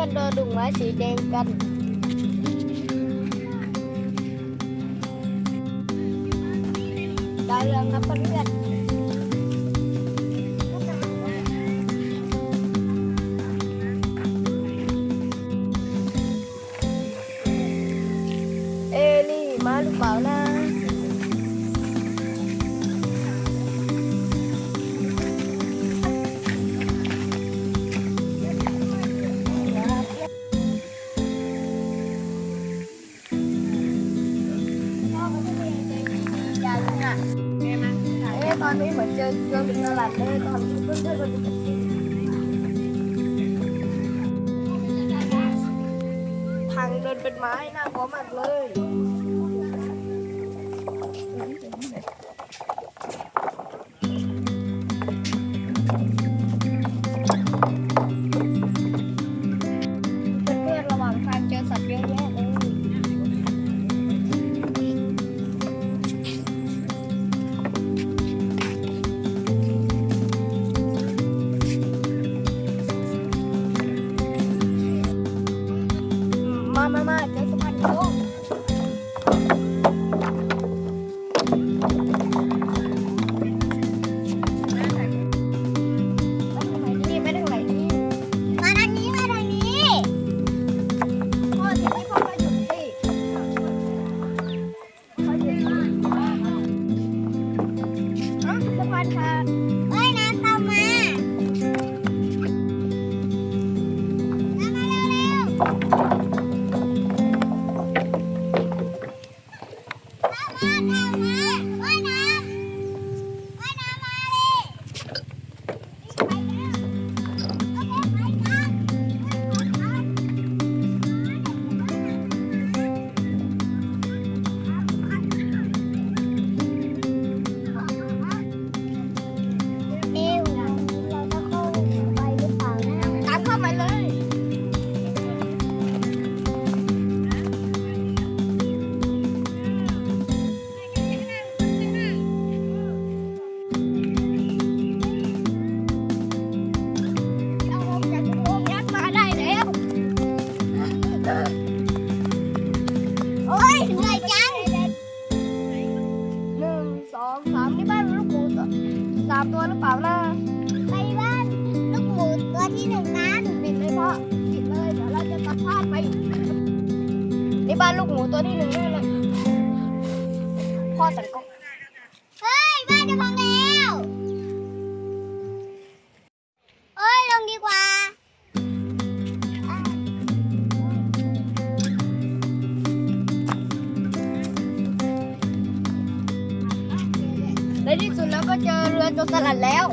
อนๆเดินดุงไม้สีแดงกัน ได้เรื่องครับเพื่อนๆ เอ๊ะตอนนี้เหมือนเจอเจอเป็นตลาดเลยตอนที่เพื่อนๆเราจะกินทางเดินเป็นไม้น่ากลัวมากเลย มามามาเจอสะพานโค้งนี่ไม่ได้ไหลนี่มาทางนี้มาทางนี้พ่อทีนี้พ่อก็หยุดสิพ่อหยุดสิเอ้าสะพานขาดว่ายน้ำตามมาตามมาเร็วๆ สองสามนี่บ้านลูกหมูตัวสามตัวหรือเปล่านะไปบ้านลูกหมูตัวที่หนึ่งนั้นปิดเลยพ่อปิดเลยเดี๋ยวเราจะตัดพลาดไปนี่บ้านลูกหมูตัวที่หนึ่งแน่เลยพ่อสั่งกล้องเฮ้ยบ้านจะพังแล้ว ในที่สุดแล้วก็เจอเรือโจรสลัดแล้ว